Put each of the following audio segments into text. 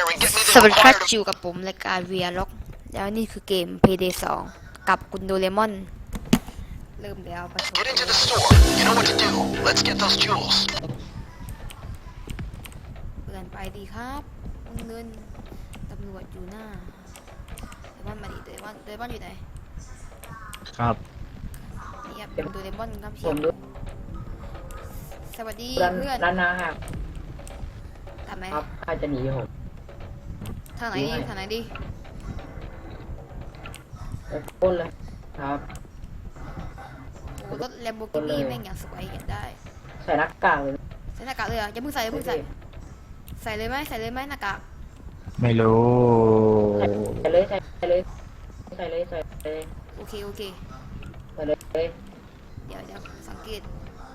สวัส the ดีครับ required อยู่กับผมรายการ v ียล็อก แล้วนี่คือเกม Payday 2 กับคุณโดเรมอน เริ่มแล้วไปชม Get into the store. You know what to do. Let's get those jewels. เปลี่ยนไปดีครับเงินตำรวจอยู่หน้าโดเรมอนมาดิโดเรมอนโดเรมอนอยู่ไหนครับนี่ครับเป็นโดเรมอนครับผเชียมวดูสวัสดีร้านเพื่อนร้านนาครับทำไหมครับอาจจะหนีผม ทางไหนดีทางไหนดีไปปล้นเลย ครับโอ้รถ Lamborghini แม่งอย่างสวยเห็นได้ ใส่หน้ากากเลยใส่หน้ากากเลยเหรอะอย่าเพิ่งใส่อย่าเพิ่งใส่ ใส่เลยไหมใส่เลยไหมหน้ากากไม่รู้ใส่เลยใส่เลย ใส่เลยใส่เลยโอเคโอเค ใส่เลยเดี๋ยวเดี๋ยวสังเกต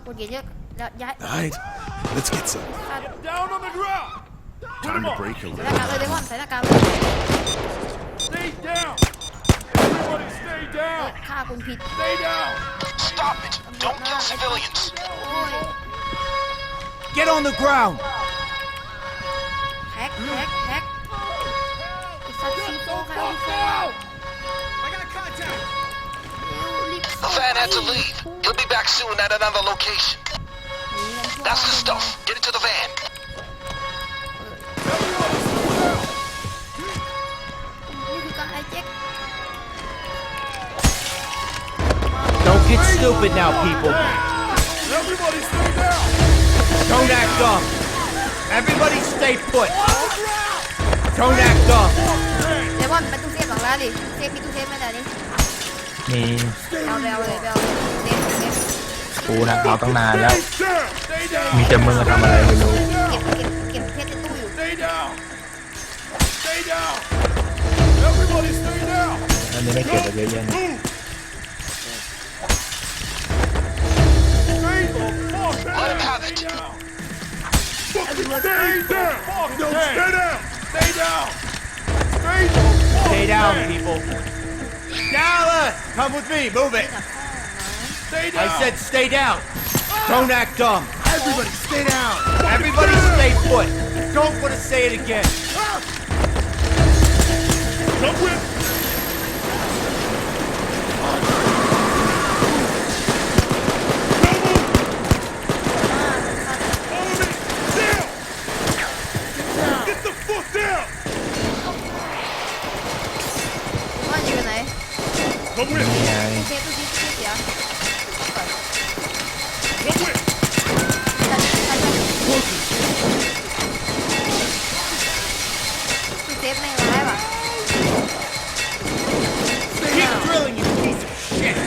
คนเยอะเยอะแล้วย้าย Alright, let's get some. ใส่ Down on the ground! Time to break a ห leg. น้ากากเลยเดมอนใส่หน้ากากเลย Stay down! Everybody stay เออ down! ฆ่าคนผิด Stay down! Stop it. Don't kill civilians. โอ้ย Get on the ground! แฮกแฮกแฮกไอ้สัตว์ซีโฟใครเอาซีโฟ Out! เร็วรีบ The van had to leave. He'll be back soon at another location. หนีกันทั่ว That's the stuff. Get into the van. ซฟมีตู้เซฟไหมแต่นี้มีเอาไปเอาเลยไปเอาเลยเซฟเซฟกูนะเอาตั้งนานแล้ว Stay down! Stay down! มีแต่มึงทำอะไรไม่รู้ เก็บเก็บเก็บเพชรในตู้อยู่ Stay down! Stay down! Everybody stay down! อันนี้ไม่เก็บไปเยอะแยะ Let him have it. Stay down! Stay down! No, stay down! Stay down! Stay the fuck Stay down, people. Dallas, come with me. Move it. Stay down! I said stay down. Don't act dumb. Everybody, stay down! Everybody stay put. Don't want to say it again. Come with Come with นี่ไงเซฟตู้เซฟตู้เสีย Come with ตู้เซฟไม่ร้ายว่ะ Keep drilling, you piece of shit.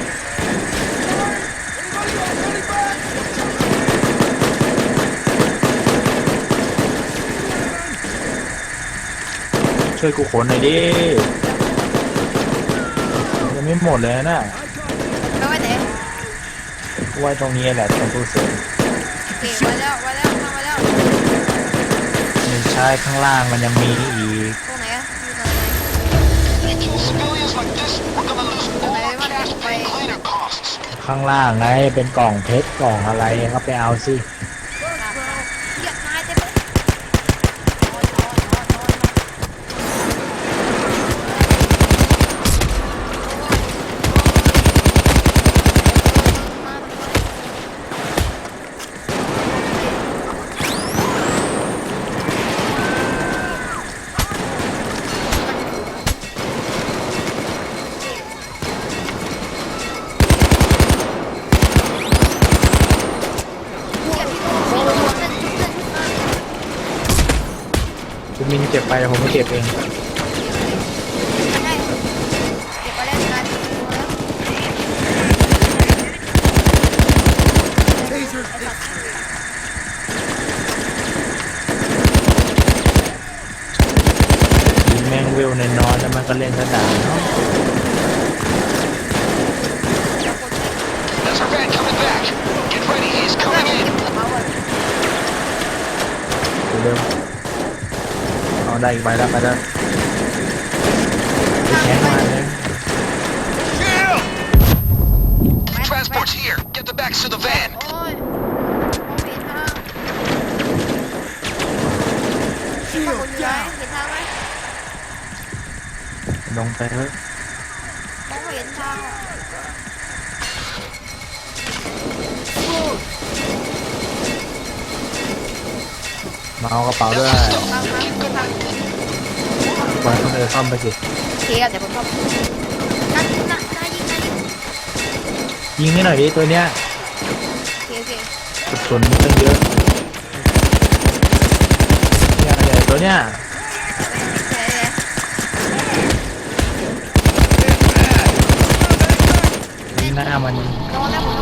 ช่วยกูขนหน่อยดิ ไม่หมดเลยนะไปไว้ไหนไว้ตรงนี้แหละตรงตู้เซฟโอเคไว้แล้วไว้แล้วทำไว้แล้วไม่ใช่ข้างล่างมันยังมีอีกตรงไหนอะอยู่ตรงไหน You kill civilians like this, we're gonna lose all our cash paying cleaner costs. ข้างล่างไงเป็นกล่องเพชรกล่องอะไรก็ไปเอาสิ เก็บไปแต่ผมไม่เก็บเองได้เก็บไปแล้วนานแล้วยิงแมงวิวในนอนแล้วมันก็เล่นกระดาษเนาะ There's our van coming back. Get ready, he's ได้ coming เก็ in. บกระเป๋าอะเร็วเอาได้อี ở đây bay ra bay ra chém qua đây Transport's here. Get the backs to the van. Đông té hết. Bóng Việt? มาเอากระเป๋าด้วยปล่อะไรทำไปสิเคเดี๋ยวผมซ่อมน่ายิงน่ายิงยิงยิงหน่อยดิตัวเนี้ยสุนนเยอะเนี่ยตัวเนี้ยเยิงหน้ามัน โดนแล้ว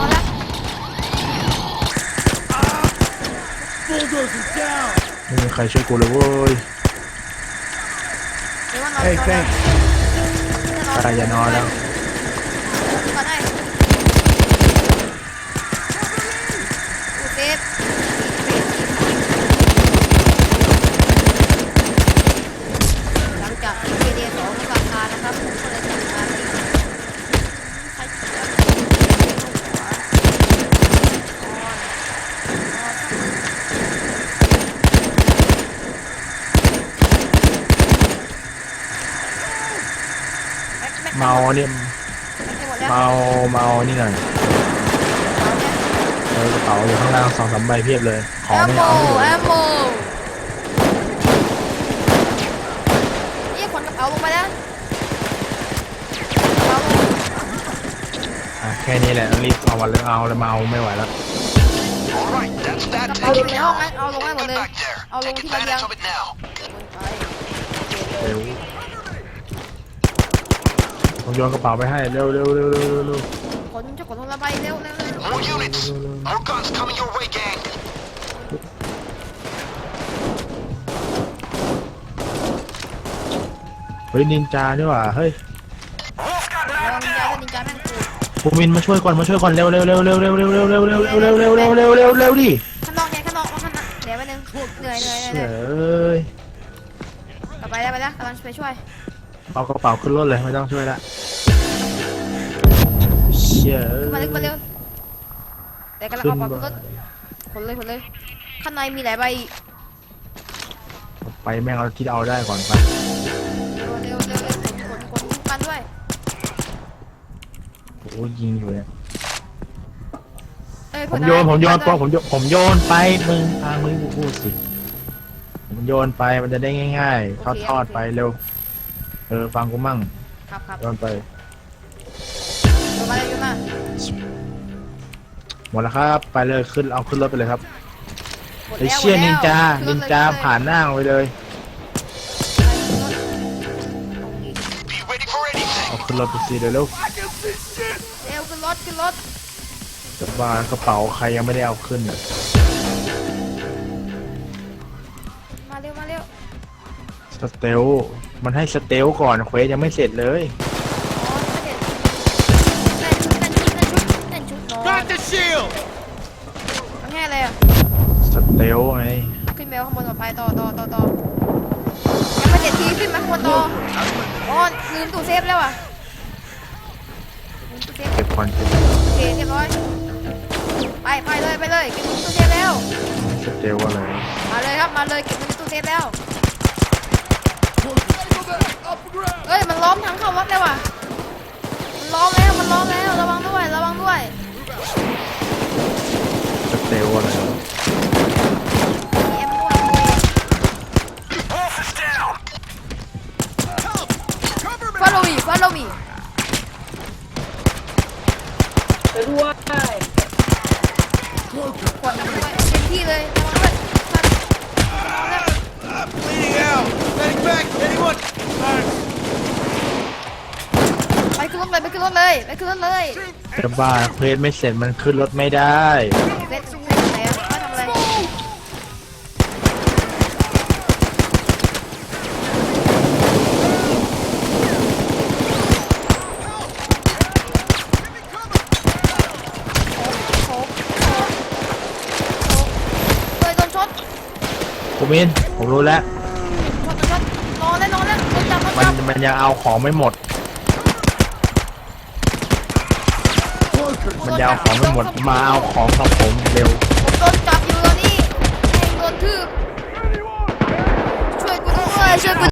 ไม่มีใครช่วยกูเลยเว้ย เดี๋ยวว่านอน Hey, นอนแล้ว thanks. ใครอย่านอนแล้ว ก่อนได้โอเคหลังจากที่เรียนสองราคานะครับผมก็เลยทำการที่ใช้เชือกหัว เมาเนี่ยเมาเมานี่หน่อยเออกระเป๋าอยู่ข้างล่างสองสามใบเพียบเลยขแอองมไม่โมเอาไม่หมดแอมโมนี่ขนกระเป๋าลงไปแล้วกระเป๋าลงอะแค่นี้แหละรีบเอาวันเลยเอาเลยเมาไม่ไหวแล้ว All right, that's that เอาลง taken ในห้อง now. นั้นเอาลงให้หมด Get เลย back there. เอาลง Take ที่ระเบียง advantage of it now. เร็ว ผมโยนกระเป๋าไปให้เร็วเร็วเร็วเร็วเร็วเร็วขนจะขนลงระบายเร็วเร็วเร็ว More units. More guns coming your way, gang. เฮ้ยนินจานี่หว่าเฮ้ยระวังนินจาด้วยนินจาแม่งกูภูมินมาช่วยก่อนมาช่วยก่อนเร็วเร็วเร็วเร็วเร็วเร็วเร็วเร็วเร็วเร็วเร็วเร็วเร็วเร็วเร็วเร็วดิข้างนอกไงข้างนอกข้างนอกเดี๋ยวไปหนึ่งเหนื่อยเหนื่อยเหนื่อยเฉเหนื่อยยกลับไปแล้วไปแล้วกำลังไปช่วย เอากระเป๋าขึ้นรถเลยไม่ต้องช่วยละเชี่ยขึ้นมาเร็วขึ้นมาเร็วแต่กำลังขึ้นเอากระมาเป๋าขึ้นรถขนเลยขนเลยข้างในมีหลายใบอีกไปแม่งเอาที่เอาได้ก่อนไปเร็วเร็วเร็วเร็วขนขนขนกันด้วยโอ้ยยิงอยู่เนี่ยเอ้ยผมโยนผมโยนด้ตัววยผมโยนผมโยนไปมึงทางมึงกูพูดสิผมโยนไปมันจะได้ง่าย ๆ ทอดทอดไปเร็ว เออฟังกูมั่งครับครับโยนไปโยนมาเลยโยนมาหมดแล้วครับ ไปเลยขึ้นเอาขึ้นรถไปเลยครับหมดไอแล้วเชี่ยหมดนิแล้วนจาขึ้นิรนถเลยจาขึ้รถผ่านหน้าไปเลย Be ready for anything. เอาขึ้นรถไปสิเดี๋ยวเร็วเร็วขึ้นรถขึ้นรถจะบ้ากระเป๋าใครยังไม่ได้เอาขึ้นอะมาเร็วมาเร็วสเตล มันให้สเตลก่อนเควสยังไม่เสร็จเลยอ๋อไม่เห็นเต้นชุดเต้นชุดเต้นชุดเต้นชุดนอน Got the shield! มันแค่อะไรอะ สเตลไงขึ้นไปข้างบนต่อไปต่อต่อต่อต่อยังไม่เจ็ดทีขึ้นมาข้างบนต่ออ๋อลืมตู้เซฟแล้วอะลืมตู้เซฟ เก็บคอนเทนต์โอเคเรียบร้อย ไปไปเลยไปเลยเก็บเงินในตู้เซฟแล้ว สเตลอะไรมาเลยครับมาเลยเก็บเงินในตู้เซฟแล้ว เอ้ยมันล้อมทางเข้าวัดแล้วว่ะมันล้อมแล้วมันล้อมแล้วระวังด้วยระวังด้วยสเตลอะไรมีแอมม่วงด้วย Office down. follow me follow me ไปด้วยกดด้วยเต็มที่เลยระวังด้วย Bleeding out! Medic back! Anyone? Alright. ไปขึ้นรถเลยไปขึ้นรถเลยไปขึ้นรถเลยจะบ้าเควสไม่เสร็จมันขึ้นรถไม่ได้เวทซุ่มไหนอะว่าทำอะไรโอ้โหโอ้โหโอ้โหเลยโดนช็อตภูมินผมรู้แล้ว มันมันยังเอาของไม่หมด มันยาวของไม่หมด มาเอาของกับผมเร็ว ผมโดนจับอยู่ตอนนี้แม่งโดนทืบช่วยกูด้วยช่วยกู